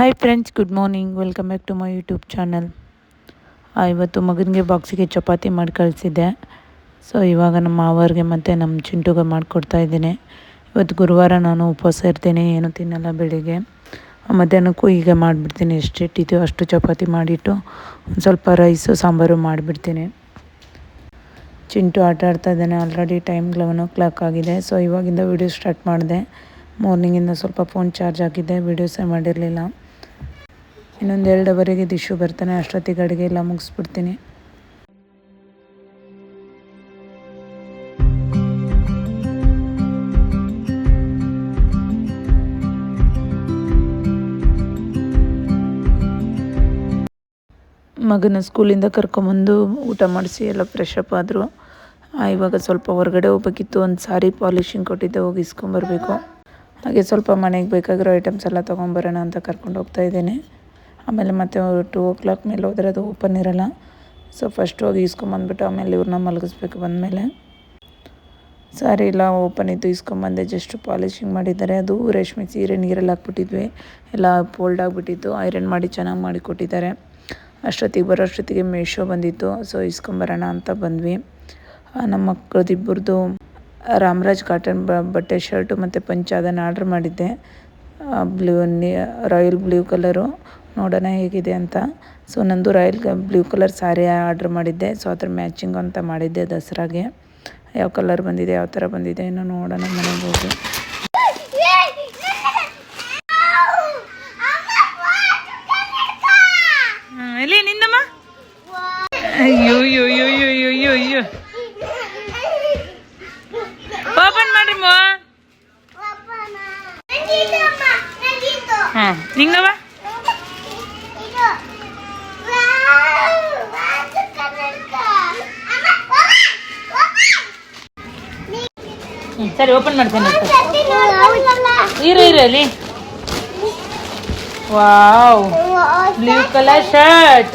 Hi friends good morning welcome back to my YouTube channel ಇವತ್ತು ಮಗನಿಗೆ ಬಾಕ್ಸಿಗೆ ಚಪಾತಿ ಮಾಡಿ ಕಳಿಸಿದ್ದೆ. So ಇವಾಗ ನಮ್ಮ ಮಾವರಿಗೆ ಮತ್ತು ನಮ್ಮ ಚಿಂಟುಗೆ ಮಾಡಿಕೊಡ್ತಾ ಇದ್ದೀನಿ. ಇವತ್ತು ಗುರುವಾರ ನಾನು ಉಪವಾಸ ಇರ್ತೀನಿ, ಏನು ತಿನ್ನಲ್ಲ ಬೆಳಿಗ್ಗೆ. ಮಧ್ಯಾಹ್ನಕ್ಕೂ ಈಗ ಮಾಡಿಬಿಡ್ತೀನಿ. ಎಷ್ಟು ಇಟ್ಟಿದ್ದೀವೋ ಅಷ್ಟು ಚಪಾತಿ ಮಾಡಿಟ್ಟು ಒಂದು ಸ್ವಲ್ಪ ರೈಸು ಸಾಂಬಾರು ಮಾಡಿಬಿಡ್ತೀನಿ. ಚಿಂಟು ಆಟ ಆಡ್ತಾ ಇದ್ದಾನೆ. Already time eleven o'clock ಆಗಿದೆ. ಸೊ ಇವಾಗಿಂದ ವೀಡಿಯೋ ಸ್ಟಾರ್ಟ್ ಮಾಡಿದೆ. ಮಾರ್ನಿಂಗಿಂದ ಸ್ವಲ್ಪ ಫೋನ್ ಚಾರ್ಜ್ ಆಗಿದೆ ವೀಡಿಯೋಸೇ ಮಾಡಿರಲಿಲ್ಲ. ಇನ್ನೊಂದು ಎರಡುವರೆಗೆ ದಿಶು ಬರ್ತಾನೆ, ಅಷ್ಟೊತ್ತಿಗೆ ಅಡುಗೆ ಎಲ್ಲ ಮುಗಿಸ್ಬಿಡ್ತೀನಿ. ಮಗನ ಸ್ಕೂಲಿಂದ ಕರ್ಕೊಂಬಂದು ಊಟ ಮಾಡಿಸಿ, ಎಲ್ಲ ಫ್ರೆಶ್ ಅಪ್ ಆದರು. ಇವಾಗ ಸ್ವಲ್ಪ ಹೊರಗಡೆ ಹೋಗ್ಬೇಕಿತ್ತು, ಒಂದು ಸಾರಿ ಪಾಲಿಶಿಂಗ್ ಕೊಟ್ಟಿದ್ದೆ ಹೋಗಿ ಇಸ್ಕೊಂಬರ್ಬೇಕು ಹಾಗೆ ಸ್ವಲ್ಪ ಮನೆಗೆ ಬೇಕಾಗಿರೋ ಐಟಮ್ಸ್ ಎಲ್ಲ ತೊಗೊಂಬರೋಣ ಅಂತ ಕರ್ಕೊಂಡು ಹೋಗ್ತಾ ಇದ್ದೀನಿ. ಆಮೇಲೆ ಮತ್ತೆ ಟೂ ಓ ಕ್ಲಾಕ್ ಮೇಲೆ ಹೋದರೆ ಅದು ಓಪನ್ ಇರೋಲ್ಲ. ಸೊ ಫಸ್ಟ್ ಹೋಗಿ ಇಸ್ಕೊಂಬಂದ್ಬಿಟ್ಟು ಆಮೇಲೆ ಇವ್ರನ್ನ ಮಲಗಿಸ್ಬೇಕು ಬಂದಮೇಲೆ. ಸಾರಿ, ಇಲ್ಲ ಓಪನ್ ಇತ್ತು ಇಸ್ಕೊಂಬಂದೆ ಜಸ್ಟ್ ಪಾಲಿಶಿಂಗ್ ಮಾಡಿದ್ದಾರೆ. ಅದು ರೇಷ್ಮೆ ಸೀರೆ ನೀರಲ್ಲಿ ಹಾಕ್ಬಿಟ್ಟಿದ್ವಿ. ಎಲ್ಲ ಫೋಲ್ಡ್ ಆಗಿಬಿಟ್ಟಿತ್ತು. ಐರನ್ ಮಾಡಿ ಚೆನ್ನಾಗಿ ಮಾಡಿ ಕೊಟ್ಟಿದ್ದಾರೆ. ಅಷ್ಟೊತ್ತಿಗೆ ಬರೋ ಅಷ್ಟೊತ್ತಿಗೆ ಮೇಶೋ ಬಂದಿತ್ತು. ಸೊ ಇಸ್ಕೊಂಬರೋಣ ಅಂತ ಬಂದ್ವಿ. ನಮ್ಮ ಮಕ್ಕಳದಿಬ್ಬರದು ರಾಮರಾಜ್ ಕಾಟನ್ ಬಟ್ಟೆ ಶರ್ಟು ಮತ್ತು ಪಂಚ ಅದನ್ನು ಆರ್ಡ್ರ್ ಮಾಡಿದ್ದೆ ಬ್ಲೂ ರಾಯಲ್ ಬ್ಲೂ ಕಲರು ನೋಡೋಣ ಹೇಗಿದೆ ಅಂತ. ಸೊ ನಂದು royal blue colour sari order ಮಾಡಿದ್ದೆ. ಸೊ ಅದ್ರ ಮ್ಯಾಚಿಂಗ್ ಅಂತ ಮಾಡಿದ್ದೆ ದಸರಾಗೆ. ಯಾವ ಕಲರ್ ಬಂದಿದೆ ಯಾವ ಥರ ಬಂದಿದೆ ಇನ್ನೂ ನೋಡೋಣ ಮನೆಗೆ ಹೋಗಿ. ಎಲ್ಲಿ ನಿಂದಮ್ಮ? ಅಯ್ಯೋ ಅಯ್ಯೋ ಅಯ್ಯೋ ಅಯ್ಯೋ ಅಯ್ಯೋ ಅಯ್ಯೋ ಓಪನ್ ಮಾಡ್ರಿ ಮೋ. ಹಾಂ ನಿಂಗವ ಸರಿ ಓಪನ್ ಮಾಡ್ತೇನೆ ಇರು. ಇರು ಅಲ್ಲಿ. ವಾವ್ ಬ್ಲೂ ಕಲರ್ ಶರ್ಟ್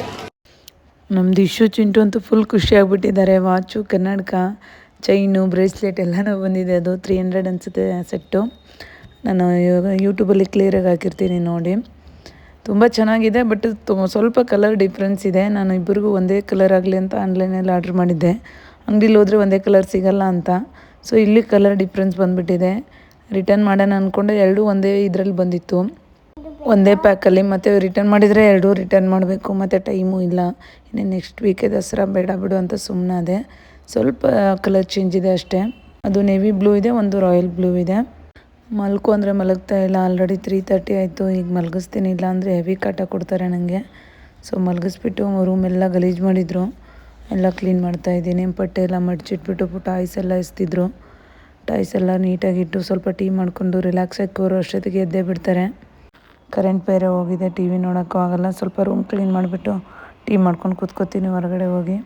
ನಮ್ದು ಇಶ್ಯೂ ಚಿಂಟು ಅಂತೂ ಫುಲ್ ಖುಷಿ ಆಗ್ಬಿಟ್ಟಿದ್ದಾರೆ. ವಾಚು, ಕನ್ನಡಕ, ಚೈನು, ಬ್ರೇಸ್ಲೆಟ್ ಎಲ್ಲನೂ ಬಂದಿದೆ. ಅದು ತ್ರೀ ಹಂಡ್ರೆಡ್ ಅನಿಸುತ್ತೆ ಸೆಟ್ಟು ನಾನು ಇವಾಗ ಯೂಟ್ಯೂಬಲ್ಲಿ ಕ್ಲಿಯರಾಗಿ ಹಾಕಿರ್ತೀನಿ ನೋಡಿ. ತುಂಬ ಚೆನ್ನಾಗಿದೆ ಬಟ್ ಸ್ವಲ್ಪ ಕಲರ್ ಡಿಫ್ರೆನ್ಸ್ ಇದೆ. ನಾನು ಇಬ್ಬರಿಗೂ ಒಂದೇ ಕಲರ್ ಆಗಲಿ ಅಂತ ಆನ್ಲೈನಲ್ಲಿ ಆರ್ಡ್ರ್ ಮಾಡಿದ್ದೆ. ಅಂಗಡಿಲಿ ಹೋದರೆ ಒಂದೇ ಕಲರ್ ಸಿಗಲ್ಲ ಅಂತ. ಸೊ ಇಲ್ಲಿ ಕಲರ್ ಡಿಫ್ರೆನ್ಸ್ ಬಂದುಬಿಟ್ಟಿದೆ. ರಿಟರ್ನ್ ಮಾಡೋಣ ಅಂದ್ಕೊಂಡೆ ಎರಡೂ ಒಂದೇ ಇದರಲ್ಲಿ ಬಂದಿತ್ತು. ಒಂದೇ ಪ್ಯಾಕಲ್ಲಿ ಮತ್ತು ರಿಟರ್ನ್ ಮಾಡಿದರೆ ಎರಡೂ ರಿಟರ್ನ್ ಮಾಡಬೇಕು, ಮತ್ತು ಟೈಮು ಇಲ್ಲ. ಇನ್ನು ನೆಕ್ಸ್ಟ್ ವೀಕೆ ದಸರಾ ಬೇಡ ಬಿಡು ಅಂತ ಸುಮ್ಮನಾದೆ ಸ್ವಲ್ಪ ಕಲರ್ ಚೇಂಜ್ ಇದೆ ಅಷ್ಟೇ. ಅದು ನೇವಿ ಬ್ಲೂ ಇದೆ, ಒಂದು ರಾಯಲ್ ಬ್ಲೂ ಇದೆ. ಮಲ್ಕು ಅಂದರೆ ಮಲಗ್ತಾ ಇಲ್ಲ. ಆಲ್ರೆಡಿ ತ್ರೀ ತರ್ಟಿ ಆಯಿತು. ಈಗ ಮಲಗಿಸ್ತೀನಿ. ಇಲ್ಲ ಅಂದರೆ ಹೆವಿ ಕಾಟ ಕೊಡ್ತಾರೆ ನನಗೆ ಸೊ ಮಲಗಿಸ್ಬಿಟ್ಟು ರೂಮೆಲ್ಲ ಗಲೀಜು ಮಾಡಿದರು. ಎಲ್ಲ ಕ್ಲೀನ್ ಮಾಡ್ತಾ ಇದ್ದೀನಿ. ಪಟ್ಟೆ ಎಲ್ಲ ಮಡಚಿಟ್ಬಿಟ್ಟು ಟಾಯ್ಸ್ ಎಲ್ಲ ಎಸ್ತಿದ್ರು. ಟಾಯ್ಸ್ ಎಲ್ಲ ನೀಟಾಗಿಟ್ಟು ಸ್ವಲ್ಪ ಟೀ ಮಾಡಿಕೊಂಡು ರಿಲ್ಯಾಕ್ಸ್ ಆಗಿ ಅಷ್ಟೊತ್ತಿಗೆ ಎದ್ದೇ ಬಿಡ್ತಾರೆ. ಕರೆಂಟ್ ಬೇರೆ ಹೋಗಿದೆ ಟಿ ವಿ ನೋಡೋಕ್ಕೂ ಆಗೋಲ್ಲ. ಸ್ವಲ್ಪ ರೂಮ್ ಕ್ಲೀನ್ ಮಾಡಿಬಿಟ್ಟು ಟೀ ಮಾಡ್ಕೊಂಡು ಕೂತ್ಕೋತೀನಿ ಹೊರಗಡೆ ಹೋಗಿ.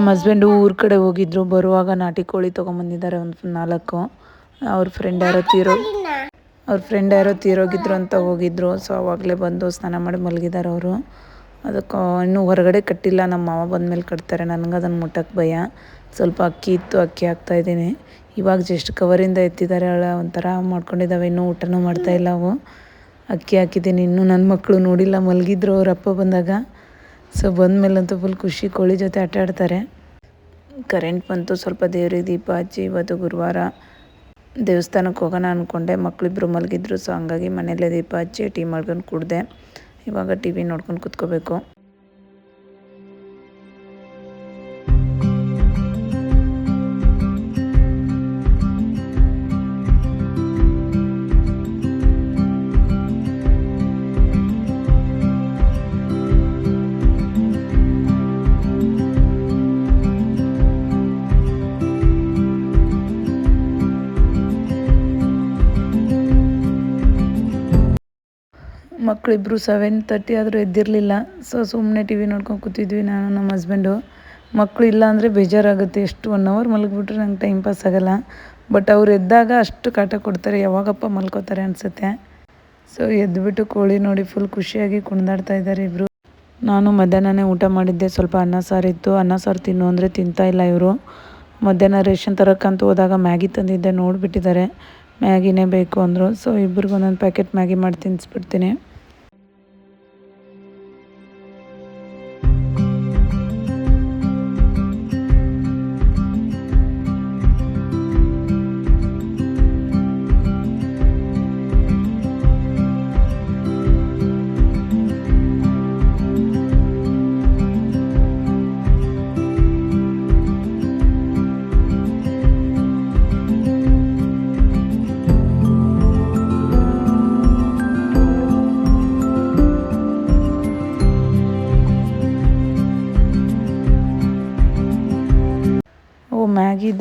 ನಮ್ಮ ಹಸ್ಬೆಂಡು ಊರ ಕಡೆ ಹೋಗಿದ್ರು, ಬರುವಾಗ ನಾಟಿ ಕೋಳಿ ತೊಗೊಂಬಂದಿದ್ದಾರೆ ಒಂದು ನಾಲ್ಕು. ಅವ್ರ ಫ್ರೆಂಡ್ ಯಾರೋ ತೀರೋ, ಅವ್ರ ಫ್ರೆಂಡ್ ಯಾರೋ ತೀರೋಗಿದ್ರು ಅಂತ ಹೋಗಿದ್ರು. ಸೊ ಅವಾಗಲೇ ಬಂದು ಸ್ನಾನ ಮಾಡಿ ಮಲಗಿದ್ದಾರೆ ಅವರು. ಅದಕ್ಕೆ ಇನ್ನೂ ಹೊರಗಡೆ ಕಟ್ಟಿಲ್ಲ, ನಮ್ಮ ಮಾವ ಬಂದಮೇಲೆ ಕಟ್ತಾರೆ. ನನಗೆ ಅದನ್ನು ಮುಟ್ಟಕ್ಕೆ ಭಯ. ಸ್ವಲ್ಪ ಅಕ್ಕಿ ಇತ್ತು, ಅಕ್ಕಿ ಹಾಕ್ತಾಯಿದ್ದೀನಿ ಇವಾಗ ಜಸ್ಟ್ ಕವರಿಂದ ಎತ್ತಿದ್ದಾರೆ ಒಂಥರ ಮಾಡ್ಕೊಂಡಿದ್ದಾವೆ. ಇನ್ನೂ ಊಟನೂ ಮಾಡ್ತಾಯಿಲ್ಲ ಅವು. ಅಕ್ಕಿ ಹಾಕಿದ್ದೀನಿ, ಇನ್ನೂ ನನ್ನ ಮಕ್ಕಳು ನೋಡಿಲ್ಲ, ಮಲಗಿದ್ರು ಅವ್ರ ಅಪ್ಪ ಬಂದಾಗ. ಸೊ ಬಂದಮೇಲಂತೂ ಫುಲ್ ಖುಷಿ, ಕೋಳಿ ಜೊತೆ ಆಟ ಆಡ್ತಾರೆ. ಕರೆಂಟ್ ಬಂತು, ಸ್ವಲ್ಪ ದೇವ್ರಿಗೆ ದೀಪ ಹಚ್ಚಿ, ಇವತ್ತು ಗುರುವಾರ ದೇವಸ್ಥಾನಕ್ಕೆ ಹೋಗೋಣ ಅಂದ್ಕೊಂಡೆ ಮಕ್ಕಳಿಬ್ರು ಮಲಗಿದ್ರು ಸೊ ಹಂಗಾಗಿ ಮನೆಯಲ್ಲೇ ದೀಪ ಹಚ್ಚಿ ಟೀ ಮಾಡ್ಕೊಂಡು ಕುಡಿದೆ. ಇವಾಗ ಟಿ ವಿ ನೋಡ್ಕೊಂಡು ಕುತ್ಕೋಬೇಕು. ಮಕ್ಕಳಿಬ್ರು ಸೆವೆನ್ ತರ್ಟಿ ಆದರೂ ಎದ್ದಿರಲಿಲ್ಲ. ಸೊ ಸುಮ್ಮನೆ ಟಿ ವಿ ನೋಡ್ಕೊಂಡು ಕೂತಿದ್ವಿ ನಾನು, ನಮ್ಮ ಹಸ್ಬೆಂಡು ಮಕ್ಕಳು ಇಲ್ಲ ಅಂದರೆ ಬೇಜಾರಾಗುತ್ತೆ. ಎಷ್ಟು ಒನ್ ಅವರ್ ಮಲಗಿಬಿಟ್ರೆ ನಂಗೆ ಟೈಮ್ ಪಾಸ್ ಆಗೋಲ್ಲ. ಬಟ್ ಅವ್ರು ಎದ್ದಾಗ ಅಷ್ಟು ಕಾಟ ಕೊಡ್ತಾರೆ. ಯಾವಾಗಪ್ಪ ಮಲ್ಕೋತಾರೆ ಅನಿಸುತ್ತೆ. ಸೊ ಎದ್ದುಬಿಟ್ಟು ಕೋಳಿ ನೋಡಿ ಫುಲ್ ಖುಷಿಯಾಗಿ ಕುಣಿದಾಡ್ತಾ ಇದ್ದಾರೆ ಇಬ್ಬರು ನಾನು ಮಧ್ಯಾಹ್ನನೇ ಊಟ ಮಾಡಿದ್ದೆ. ಸ್ವಲ್ಪ ಅನ್ನ ಸಾರಿತ್ತು ಅನ್ನ ಸಾರು ತಿನ್ನು ಅಂದರೆ ಇಲ್ಲ ಇವರು. ಮಧ್ಯಾಹ್ನ ರೇಷನ್ ತರೋಕ್ಕಂತ ಹೋದಾಗ ಮ್ಯಾಗಿ ತಂದಿದ್ದೆ. ನೋಡಿಬಿಟ್ಟಿದ್ದಾರೆ. ಮ್ಯಾಗಿನೇ ಬೇಕು ಅಂದರು. ಸೊ ಇಬ್ರಿಗೊಂದೊಂದು ಪ್ಯಾಕೆಟ್ ಮ್ಯಾಗಿ ಮಾಡಿ ತಿನ್ನಿಸ್ಬಿಡ್ತೀನಿ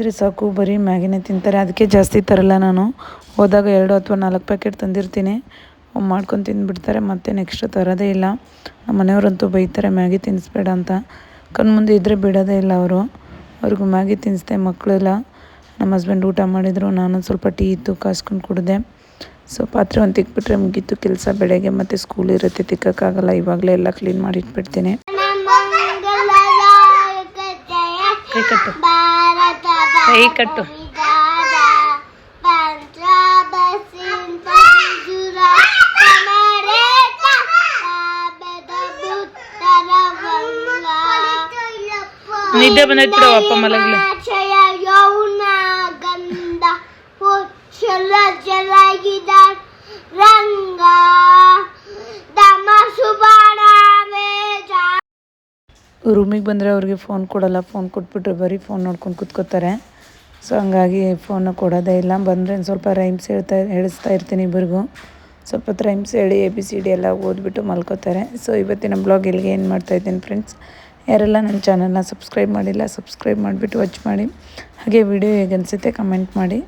ಇದ್ದರೆ ಸಾಕು, ಬರೀ ಮ್ಯಾಗಿನೇ ತಿಂತಾರೆ. ಅದಕ್ಕೆ ಜಾಸ್ತಿ ತರಲ್ಲ ನಾನು. ಹೋದಾಗ ಎರಡು ಅಥವಾ ನಾಲ್ಕು ಪ್ಯಾಕೆಟ್ ತಂದಿರ್ತೀನಿ. ಮಾಡ್ಕೊಂಡು ತಿಂದುಬಿಡ್ತಾರೆ, ಮತ್ತೆ ನೆಕ್ಸ್ಟ್ ತರೋದೇ ಇಲ್ಲ. ನಮ್ಮ ಮನೆಯವರಂತೂ ಬೈತಾರೆ, ಮ್ಯಾಗಿ ತಿನ್ನಿಸ್ಬೇಡ ಅಂತ. ಕಣ್ಮುಂದೆ ಇದ್ದರೆ ಬಿಡೋದೇ ಇಲ್ಲ ಅವರು. ಅವ್ರಿಗೂ ಮ್ಯಾಗಿ ತಿನ್ನಿಸ್ದೆ ಮಕ್ಕಳೆಲ್ಲ. ನಮ್ಮ ಹಸ್ಬೆಂಡ್ ಊಟ ಮಾಡಿದರು ನಾನು ಸ್ವಲ್ಪ ಟೀ ಇತ್ತು, ಕಾಸ್ಕೊಂಡು ಕುಡಿದೆ. ಸೊ ಪಾತ್ರೆ ಒಂದು ತಿಕ್ಬಿಟ್ರೆ ಮುಗೀತು, ಕೆಲಸ ಬೆಳಗ್ಗೆ ಮತ್ತು ಸ್ಕೂಲ್ ಇರುತ್ತೆ, ತಿಕ್ಕೋಕ್ಕಾಗಲ್ಲ. ಇವಾಗಲೇ ಎಲ್ಲ ಕ್ಲೀನ್ ಮಾಡಿ ಇಟ್ಬಿಡ್ತೀನಿ. ಕೈ ಕಟ್ಟು. ನಿದ್ದೆ ಬಂದೈತೆ ಬಿಡು, ಅಪ್ಪ ಮಲಗ್ಲಿ ಗಂಧ ಸುಬಾಣ ವೇಜ ರೂಮಿಗೆ ಬಂದರೆ ಅವ್ರಿಗೆ ಫೋನ್ ಕೊಡಲ್ಲ ಫೋನ್ ಕೊಟ್ಬಿಟ್ರೆ ಬರೀ ಫೋನ್ ನೋಡ್ಕೊಂಡು ಕೂತ್ಕೋತಾರೆ. ಸೊ ಹಂಗಾಗಿ ಫೋನು ಕೊಡೋದೇ ಇಲ್ಲ. ಬಂದರೆ ಸ್ವಲ್ಪ ರೈಮ್ಸ್ ಹೇಳ್ತಾ, ಹೇಳಿಸ್ತಾ ಇರ್ತೀನಿ ಇಬ್ಬರಿಗೂ ಸ್ವಲ್ಪ ರೈಮ್ಸ್ ಹೇಳಿ ಎ ಬಿ ಸಿ ಡಿ ಎಲ್ಲ ಓದ್ಬಿಟ್ಟು ಮಲ್ಕೋತಾರೆ. ಸೊ ಇವತ್ತಿನ ಬ್ಲಾಗ್ ಇಲ್ಲಿಗೆ ಏನು ಮಾಡ್ತಾಯಿದ್ದೀನಿ ಫ್ರೆಂಡ್ಸ್ ಯಾರೆಲ್ಲ ನನ್ನ ಚಾನಲ್ನ ಸಬ್ಸ್ಕ್ರೈಬ್ ಮಾಡಿಲ್ಲ ಸಬ್ಸ್ಕ್ರೈಬ್ ಮಾಡಿಬಿಟ್ಟು ವಾಚ್ ಮಾಡಿ. ಹಾಗೆ ವಿಡಿಯೋ ಹೇಗೆ ಅನಿಸುತ್ತೆ ಕಮೆಂಟ್ ಮಾಡಿ.